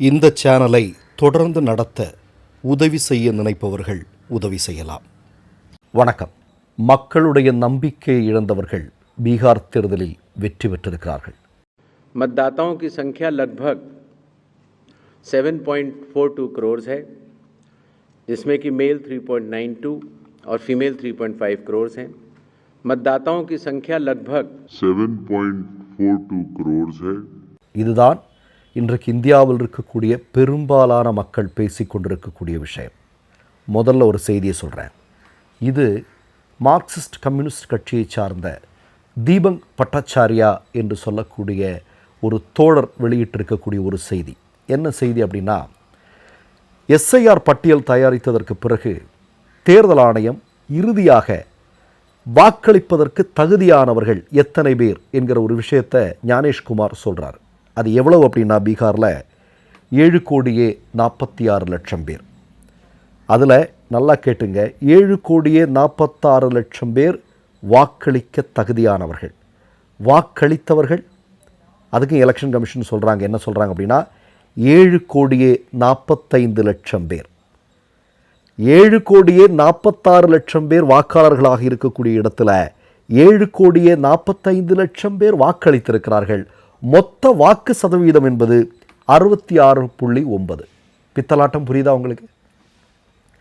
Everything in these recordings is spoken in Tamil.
இந்த சேனலை தொடர்ந்து நடத்த உதவி செய்ய நினைப்பவர்கள் உதவி செய்யலாம் வணக்கம் மக்களுடைய நம்பிக்கையை இழந்தவர்கள் பீகார் தேர்தலில் வெற்றி பெற்றிருக்கிறார்கள் मतदाताओं की संख्या लगभग 7.42 करोड़ है जिसमें कि मेल 3.92 और फीमेल 3.5 करोड़ हैं मतदाताओं की संख्या लगभग 7.42 crores है இதுதான் இன்றைக்கு இந்தியாவில் இருக்கக்கூடிய பெரும்பாலான மக்கள் பேசிக்கொண்டிருக்கக்கூடிய விஷயம். முதல்ல ஒரு செய்தியை சொல்கிறேன் இது மார்க்சிஸ்ட் கம்யூனிஸ்ட் கட்சியை சார்ந்த தீபங் பட்டாச்சாரியா என்று சொல்லக்கூடிய ஒரு தோழர் வெளியிட்டிருக்கக்கூடிய ஒரு செய்தி. என்ன செய்தி அப்படின்னா எஸ்ஐஆர் பட்டியல் தயாரித்ததற்கு பிறகு தேர்தல் ஆணையம் இறுதியாக வாக்களிப்பதற்கு தகுதியானவர்கள் எத்தனை பேர் என்கிற ஒரு விஷயத்தை ஞானேஷ்குமார் சொல்கிறார் அது எவ்வளவு அப்படின்னா பீகாரில் ஏழு கோடியே நாற்பத்தி ஆறு லட்சம் பேர். அதில் நல்லா கேட்டுங்க ஏழு கோடியே நாற்பத்தாறு லட்சம் பேர் வாக்களிக்க தகுதியானவர்கள். வாக்களித்தவர்கள் அதுக்கும் எலெக்ஷன் கமிஷன் சொல்கிறாங்க என்ன சொல்கிறாங்க அப்படின்னா ஏழு கோடியே நாற்பத்தைந்து லட்சம் பேர். ஏழு கோடியே நாற்பத்தாறு லட்சம் பேர் வாக்காளர்களாக இருக்கக்கூடிய இடத்துல ஏழு கோடியே நாற்பத்தைந்து லட்சம் பேர் வாக்களித்திருக்கிறார்கள். மொத்த வாக்கு சதவீதம் என்பது அறுபத்தி ஆறு புள்ளி ஒன்பது. பித்தலாட்டம் புரியுதா உங்களுக்கு?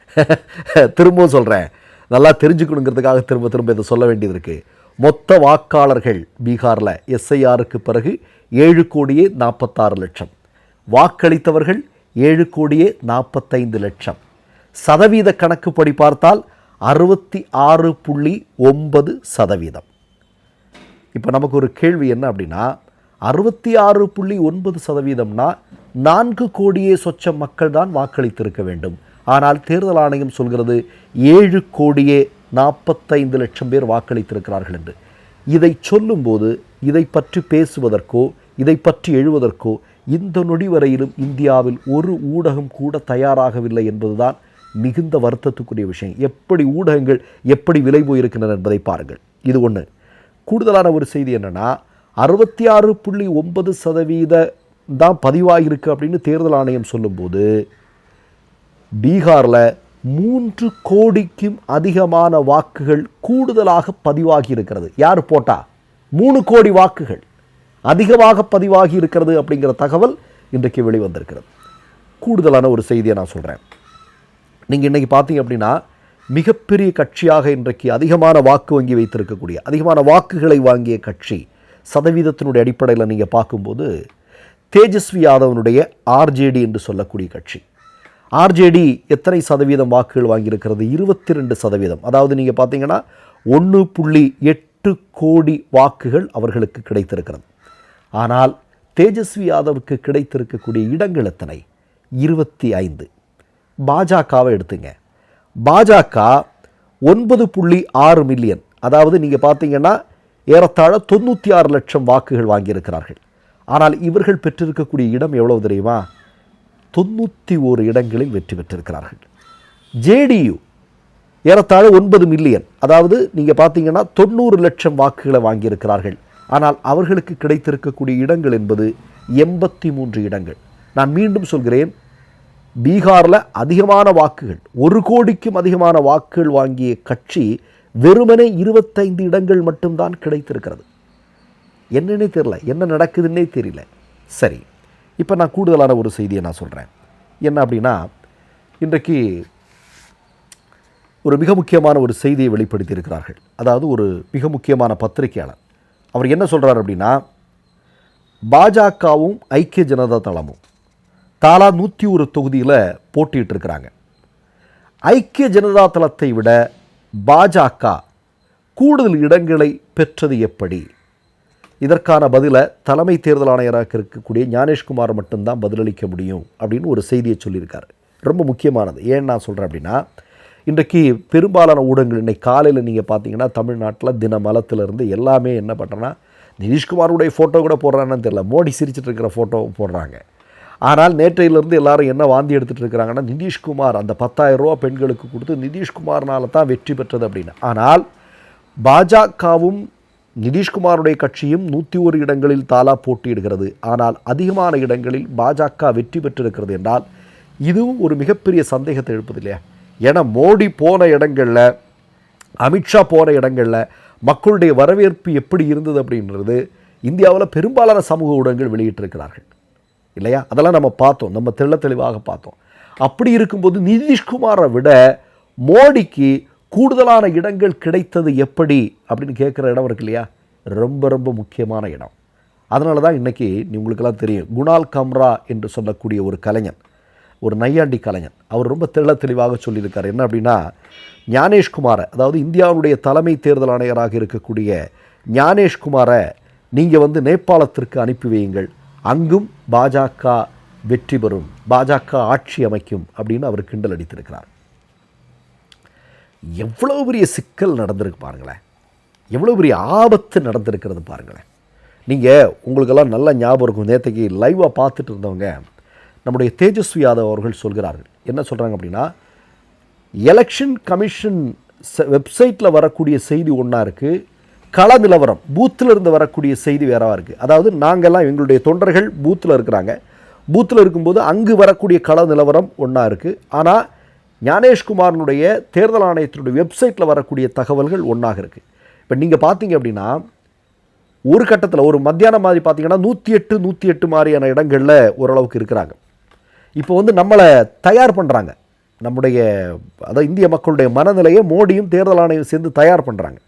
திரும்பவும் சொல்கிறேன் நல்லா தெரிஞ்சுக்கணுங்கிறதுக்காக திரும்ப திரும்ப இதை சொல்ல வேண்டியது இருக்குது மொத்த வாக்காளர்கள் பீகாரில் எஸ்ஐஆருக்கு பிறகு ஏழு கோடியே நாற்பத்தாறு லட்சம். வாக்களித்தவர்கள் ஏழு கோடியே நாற்பத்தைந்து லட்சம். சதவீத கணக்குப்படி பார்த்தால் அறுபத்தி ஆறு புள்ளி ஒன்பது சதவீதம். இப்போ நமக்கு ஒரு கேள்வி என்ன அப்படின்னா அறுபத்தி ஆறு புள்ளி ஒன்பது சதவீதம்னா நான்கு கோடியே சொச்ச மக்கள் தான் வாக்களித்திருக்க வேண்டும். ஆனால் தேர்தல் ஆணையம் சொல்கிறது ஏழு கோடியே நாற்பத்தைந்து லட்சம் பேர் வாக்களித்திருக்கிறார்கள் என்று. இதை சொல்லும்போது இதை பற்றி பேசுவதற்கோ இதை பற்றி எழுவதற்கோ இந்த நொடி வரையிலும் இந்தியாவில் ஒரு ஊடகம் கூட தயாராகவில்லை என்பதுதான் மிகுந்த வருத்தத்துக்குரிய விஷயம். எப்படி ஊடகங்கள் எப்படி விலை போயிருக்கின்றன என்பதை பாருங்கள். இது ஒன்று கூடுதலான ஒரு செய்தி என்னென்னா அறுபத்தி ஆறு புள்ளி ஒன்பது சதவீத தான் பதிவாகியிருக்கு அப்படின்னு தேர்தல் ஆணையம் சொல்லும்போது பீகாரில் மூன்று கோடிக்கும் அதிகமான வாக்குகள் கூடுதலாக பதிவாகி இருக்கிறது யார் போட்டா? மூணு கோடி வாக்குகள் அதிகமாக பதிவாகி இருக்கிறது அப்படிங்கிற தகவல் இன்றைக்கு வெளிவந்திருக்கிறது. கூடுதலான ஒரு செய்தியை நான் சொல்கிறேன் நீங்கள் இன்றைக்கி பார்த்தீங்க அப்படின்னா மிகப்பெரிய கட்சியாக இன்றைக்கு அதிகமான வாக்கு வங்கி வைத்திருக்கக்கூடிய அதிகமான வாக்குகளை வாங்கிய கட்சி சதவீதத்தினுடைய அடிப்படையில் நீங்கள் பார்க்கும்போது தேஜஸ்வி யாதவனுடைய ஆர்ஜேடி என்று சொல்லக்கூடிய கட்சி. ஆர்ஜேடி எத்தனை சதவீதம் வாக்குகள் வாங்கியிருக்கிறது? இருபத்தி ரெண்டு சதவீதம். அதாவது நீங்கள் பார்த்தீங்கன்னா ஒன்று புள்ளி எட்டு கோடி வாக்குகள் அவர்களுக்கு கிடைத்திருக்கிறது. ஆனால் தேஜஸ்வி யாதவுக்கு கிடைத்திருக்கக்கூடிய இடங்கள் எத்தனை? இருபத்தி ஐந்து. பாஜகவை எடுத்துங்க. பாஜக ஒன்பது புள்ளி ஆறு மில்லியன். அதாவது நீங்கள் பார்த்தீங்கன்னா ஏறத்தாழ தொண்ணூற்றி ஆறு லட்சம் வாக்குகள் வாங்கியிருக்கிறார்கள். ஆனால் இவர்கள் பெற்றிருக்கக்கூடிய இடம் எவ்வளவு தெரியுமா? தொண்ணூற்றி ஓரு இடங்களில் வெற்றி பெற்றிருக்கிறார்கள். ஜேடியு ஏறத்தாழ ஒன்பது மில்லியன். அதாவது நீங்கள் பார்த்தீங்கன்னா தொண்ணூறு லட்சம் வாக்குகளை வாங்கியிருக்கிறார்கள். ஆனால் அவர்களுக்கு கிடைத்திருக்கக்கூடிய இடங்கள் என்பது எண்பத்தி மூன்று இடங்கள். நான் மீண்டும் சொல்கிறேன் பீகாரில் அதிகமான வாக்குகள் ஒரு கோடிக்கும் அதிகமான வாக்குகள் வாங்கிய கட்சி வெறுமனே இருபத்தைந்து இடங்கள் மட்டும்தான் கிடைத்திருக்கிறது. என்னன்னே தெரியல. என்ன நடக்குதுன்னே தெரியல. சரி இப்போ நான் கூடுதலான ஒரு செய்தியை நான் சொல்கிறேன் என்ன அப்படின்னா இன்றைக்கு ஒரு மிக முக்கியமான ஒரு செய்தியை வெளிப்படுத்தி இருக்கிறார்கள் அதாவது ஒரு மிக முக்கியமான பத்திரிகையாளர். அவர் என்ன சொல்கிறார் அப்படின்னா பாஜகவும் ஐக்கிய ஜனதா தளமும் தாலா நூற்றி ஒரு தொகுதியில் போட்டிட்டு இருக்கிறாங்க ஐக்கிய ஜனதா தளத்தை விட பாஜக கூடுதல் இடங்களை பெற்றது எப்படி? இதற்கான பதிலை தலைமை தேர்தல் ஆணையராக இருக்கக்கூடிய ஞானேஷ்குமார் மட்டும்தான் பதிலளிக்க முடியும் அப்படின்னு ஒரு செய்தியை சொல்லியிருக்காரு. ரொம்ப முக்கியமானது. ஏன் நான் சொல்கிறேன் அப்படின்னா இன்றைக்கு பெரும்பாலான ஊடகங்கள் இன்றைக்கி காலையில் நீங்கள் பார்த்தீங்கன்னா தமிழ்நாட்டில் தினமலத்திலிருந்து எல்லாமே என்ன பண்ணுறேன்னா நிதிஷ்குமாருடைய ஃபோட்டோ கூட போடுறான்னு தெரியல. மோடி சிரிச்சிட்டு இருக்கிற ஃபோட்டோ போடுறாங்க. ஆனால் நேற்றையிலிருந்து எல்லாரும் என்ன வாந்தி எடுத்துகிட்டு இருக்கிறாங்கன்னா நிதிஷ்குமார் அந்த பத்தாயிரம் ரூபா பெண்களுக்கு கொடுத்து நிதிஷ்குமார்னால தான் வெற்றி பெற்றது அப்படின்னு. ஆனால் பாஜகவும் நிதிஷ்குமாருடைய கட்சியும் நூற்றி ஒரு இடங்களில் தாலா போட்டியிடுகிறது. ஆனால் அதிகமான இடங்களில் பாஜக வெற்றி பெற்றிருக்கிறது என்றால் இதுவும் ஒரு மிகப்பெரிய சந்தேகத்தை எழுப்பது இல்லையா ஏன்னா மோடி போன இடங்களில் அமித்ஷா போன இடங்களில் மக்களுடைய வரவேற்பு எப்படி இருந்தது அப்படின்றது இந்தியாவில் பெரும்பாலான சமூக ஊடகங்கள் வெளியிட்டிருக்கிறார்கள். இல்லையா? அதெல்லாம் நம்ம பார்த்தோம். நம்ம தெள்ள தெளிவாக பார்த்தோம். அப்படி இருக்கும்போது நிதிஷ்குமாரை விட மோடிக்கு கூடுதலான இடங்கள் கிடைத்தது எப்படி அப்படின்னு கேட்குற இடம் இருக்கு இல்லையா? ரொம்ப ரொம்ப முக்கியமான இடம். அதனால தான் இன்றைக்கி உங்களுக்கெல்லாம் தெரியும். குணால் கம்ரா என்று சொல்லக்கூடிய ஒரு கலைஞன் ஒரு நையாண்டி கலைஞன் அவர் ரொம்ப தெள்ள தெளிவாக சொல்லியிருக்கார். என்ன அப்படின்னா ஞானேஷ்குமாரை அதாவது இந்தியாவுடைய தலைமை தேர்தல் ஆணையராக இருக்கக்கூடிய ஞானேஷ்குமாரை நீங்கள் வந்து நேபாளத்திற்கு அனுப்பி வையுங்கள். அங்கும் பாஜக வெற்றி பெறும் பாஜக ஆட்சி அமைக்கும் அப்படின்னு அவர் கிண்டல் அடித்திருக்கிறார். எவ்வளோ பெரிய சிக்கல் நடந்திருக்கு பாருங்களேன். எவ்வளோ பெரிய ஆபத்து நடந்திருக்கிறது பாருங்களேன். நீங்கள் உங்களுக்கெல்லாம் நல்ல ஞாபகம் இருக்கும். நேற்றுக்கு லைவாக பார்த்துட்டு இருந்தவங்க நம்முடைய தேஜஸ்வி யாதவ் அவர்கள் சொல்கிறார்கள். என்ன சொல்கிறாங்க அப்படின்னா எலெக்ஷன் கமிஷன் வெப்சைட்டில் வரக்கூடிய செய்தி ஒன்றா இருக்குது கள நிலவரம் பூத்தில் இருந்து வரக்கூடிய செய்தி வேறவா இருக்குது அதாவது நாங்கள்லாம் எங்களுடைய தொண்டர்கள் பூத்தில் இருக்கிறாங்க. பூத்தில் இருக்கும்போது அங்கு வரக்கூடிய கள நிலவரம் ஒன்றா இருக்குது ஆனால் ஞானேஷ்குமாரனுடைய தேர்தல் ஆணையத்தினுடைய வெப்சைட்டில் வரக்கூடிய தகவல்கள் ஒன்றாக இருக்குது இப்போ நீங்கள் பார்த்தீங்க அப்படின்னா ஒரு கட்டத்தில் ஒரு மத்தியானம் மாதிரி பார்த்தீங்கன்னா நூற்றி எட்டு நூற்றி எட்டு மாதிரியான இடங்களில் ஓரளவுக்கு இருக்கிறாங்க. இப்போ வந்து நம்மளை தயார் பண்ணுறாங்க நம்முடைய அதாவது இந்திய மக்களுடைய மனநிலையை மோடியும் தேர்தல் ஆணையம் சேர்ந்து தயார் பண்ணுறாங்க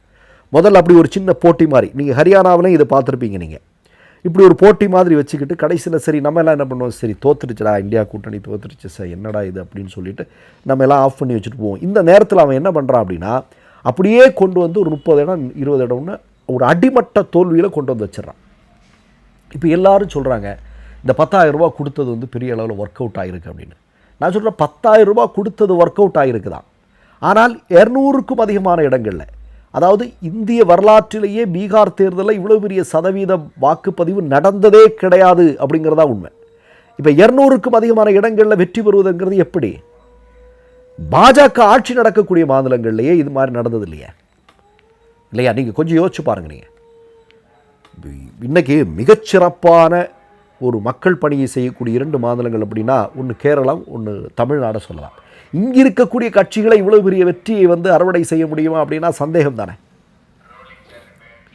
முதல்ல அப்படி ஒரு சின்ன போட்டி மாதிரி. நீங்கள் ஹரியானாவிலையும் இதை பார்த்துருப்பீங்க நீங்கள் இப்படி ஒரு போட்டி மாதிரி வச்சுக்கிட்டு கடைசியில் சரி நம்ம எல்லாம் என்ன பண்ணுவோம்? சரி தோத்துருச்சுடா இந்தியா கூட்டணி தோத்துருச்சு சார் என்னடா இது அப்படின்னு சொல்லிட்டு நம்ம எல்லாம் ஆஃப் பண்ணி வச்சுட்டு போவோம். இந்த நேரத்தில் அவன் என்ன பண்ணுறான் அப்படின்னா அப்படியே கொண்டு வந்து ஒரு முப்பது இடம் இருபது இடம்னு ஒரு அடிமட்ட தோல்வியில் கொண்டு வந்து வச்சிடறான். இப்போ எல்லாரும் சொல்கிறாங்க இந்த பத்தாயிரம் ரூபா கொடுத்தது வந்து பெரிய அளவில் ஒர்க் அவுட் ஆகிருக்கு அப்படின்னு. நான் சொல்கிறேன் பத்தாயிரம் ரூபா கொடுத்தது ஒர்க் அவுட் ஆகிருக்குதான் ஆனால் இரநூறுக்கும் அதிகமான இடங்களில். அதாவது இந்திய வரலாற்றிலேயே பீகார் தேர்தலில் இவ்வளோ பெரிய சதவீத வாக்குப்பதிவு நடந்ததே கிடையாது அப்படிங்கிறதா உண்மை. இப்போ இரநூறுக்கும் அதிகமான இடங்களில் வெற்றி பெறுவதுங்கிறது எப்படி? பாஜக ஆட்சி நடக்கக்கூடிய மாநிலங்கள்லேயே இது மாதிரி நடந்தது இல்லையா? இல்லையா? நீங்கள் கொஞ்சம் யோசிச்சு பாருங்க நீங்கள் இன்றைக்கி மிகச்சிறப்பான ஒரு மக்கள் பணியை செய்யக்கூடிய இரண்டு மாநிலங்கள் அப்படின்னா ஒன்று கேரளம் ஒன்று தமிழ்நாடு சொல்லலாம். இங்கே இருக்கக்கூடிய கட்சிகளை இவ்வளோ பெரிய வெற்றியை வந்து அறுவடை செய்ய முடியுமா அப்படின்னா சந்தேகம் தானே.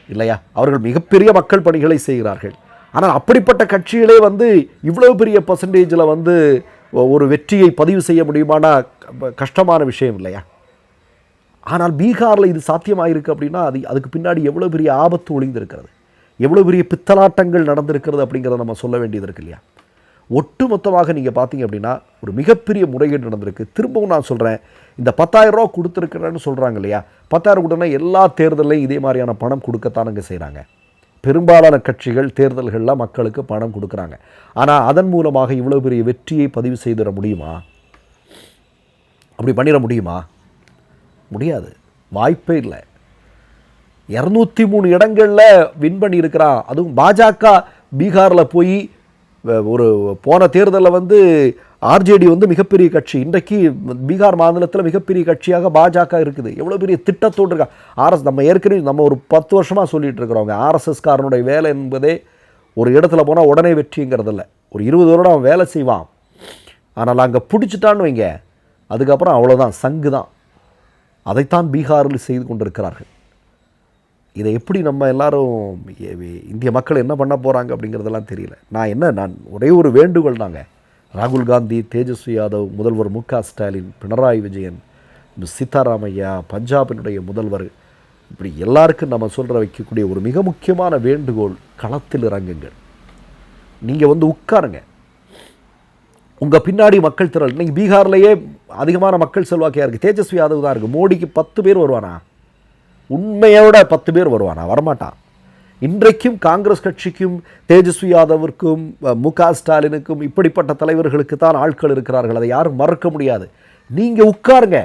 இல்லையா? அவர்கள் மிகப்பெரிய மக்கள் பணிகளை செய்கிறார்கள். ஆனால் அப்படிப்பட்ட கட்சிகளே வந்து இவ்வளோ பெரிய பர்சன்டேஜில் வந்து ஒரு வெற்றியை பதிவு செய்ய முடியுமானா கஷ்டமான விஷயம் இல்லையா? ஆனால் பீகாரில் இது சாத்தியமாயிருக்கு அப்படின்னா அது அதுக்கு பின்னாடி எவ்வளோ பெரிய ஆபத்து ஒளிந்திருக்கிறது. எவ்வளோ பெரிய பித்தலாட்டங்கள் நடந்திருக்கிறது அப்படிங்கிறத நம்ம சொல்ல வேண்டியது இருக்கு இல்லையா? ஒட்டுமொத்தமாக நீங்கள் பார்த்தீங்க அப்படின்னா ஒரு மிகப்பெரிய முறைகேடு நடந்திருக்கு. திரும்பவும் நான் சொல்கிறேன் இந்த 10000 ரூபா கொடுத்துருக்குறேன்னு சொல்கிறாங்க இல்லையா? பத்தாயிரம் கொடுனா எல்லா தேர்தலையும் இதே மாதிரியான பணம் கொடுக்கத்தானுங்க செய்கிறாங்க பெரும்பாலான கட்சிகள் தேர்தல்களில் மக்களுக்கு பணம் கொடுக்குறாங்க. ஆனால் அதன் மூலமாக இவ்வளோ பெரிய வெற்றியை பதிவு செய்திட முடியுமா? அப்படி பண்ணிட முடியுமா? முடியாது. வாய்ப்பே இல்லை. இரநூத்தி மூணு இடங்களில் வின் பண்ணியிருக்கிறான் அதுவும் பாஜக பீகாரில் போய் ஒரு போன தேர்தலில் வந்து ஆர்ஜேடி வந்து மிகப்பெரிய கட்சி. இன்றைக்கு பீகார் மாநிலத்தில் மிகப்பெரிய கட்சியாக பாஜக இருக்குது. எவ்வளோ பெரிய திட்டத்தோடு இருக்கா? ஆர்எஸ் நம்ம ஏற்கனவே நம்ம ஒரு பத்து வருஷமாக சொல்லிட்டு இருக்கிறோங்க ஆர்எஸ்எஸ்காரனுடைய வேலை என்பதே ஒரு இடத்துல போனால் உடனே வெற்றிங்கிறதில்ல. ஒரு இருபது வருடம் அவன் வேலை செய்வான். ஆனால் அங்கே பிடிச்சிட்டான்னு வைங்க. அதுக்கப்புறம் அவ்வளோதான் சங்கு தான் அதைத்தான் பீகாரில் செய்து கொண்டிருக்கிறார்கள். இதை எப்படி நம்ம எல்லாரும் இந்திய மக்கள் என்ன பண்ண போகிறாங்க அப்படிங்கிறதெல்லாம் தெரியல. நான் என்ன நான் ஒரே ஒரு வேண்டுகோள் தாங்க. ராகுல் காந்தி தேஜஸ்வி யாதவ் முதல்வர் மு க ஸ்டாலின் பினராயி விஜயன் சீதாராமையா பஞ்சாபினுடைய முதல்வர் இப்படி எல்லாருக்கும் நம்ம சொல்கிற வைக்கக்கூடிய ஒரு மிக முக்கியமான வேண்டுகோள் களத்தில் இறங்குங்கள். நீங்கள் வந்து உட்காருங்க. உங்கள் பின்னாடி மக்கள் திரள். நீங்கள் பீகார்லேயே அதிகமான மக்கள் செல்வாக்கையாக இருக்குது தேஜஸ்வி யாதவ் தான் இருக்குது மோடிக்கு பத்து பேர் வருவானா? உண்மையோட பத்து பேர் வருவானா? வரமாட்டான். இன்றைக்கும் காங்கிரஸ் கட்சிக்கும் தேஜஸ்வி யாதவிற்கும் மு க ஸ்டாலினுக்கும் இப்படிப்பட்ட தலைவர்களுக்கு தான் ஆட்கள் இருக்கிறார்கள். அதை யாரும் மறக்க முடியாது. நீங்கள் உட்காருங்க.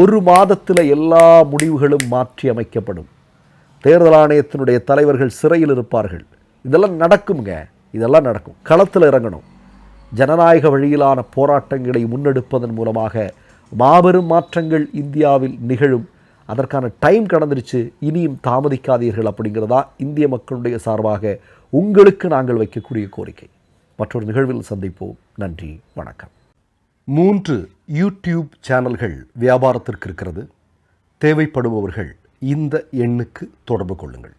ஒரு மாதத்தில் எல்லா முடிவுகளும் மாற்றி அமைக்கப்படும். தேர்தல் ஆணையத்தினுடைய தலைவர்கள் சிறையில் இருப்பார்கள். இதெல்லாம் நடக்குங்க இதெல்லாம் நடக்கும். களத்தில் இறங்கணும். ஜனநாயக வழியிலான போராட்டங்களை முன்னெடுப்பதன் மூலமாக மாபெரும் மாற்றங்கள் இந்தியாவில் நிகழும். அதற்கான டைம் கடந்துருச்சு இனியும் தாமதிக்காதீர்கள் அப்படிங்கிறதா இந்திய மக்களுடைய சார்பாக உங்களுக்கு நாங்கள் வைக்கக்கூடிய கோரிக்கை. மற்றொரு நிகழ்வில் சந்திப்போம். நன்றி வணக்கம். மூன்று யூடியூப் சேனல்கள் வியாபாரத்திற்கு இருக்கிறது. தேவைப்படுபவர்கள் இந்த எண்ணுக்கு தொடர்பு கொள்ளுங்கள்.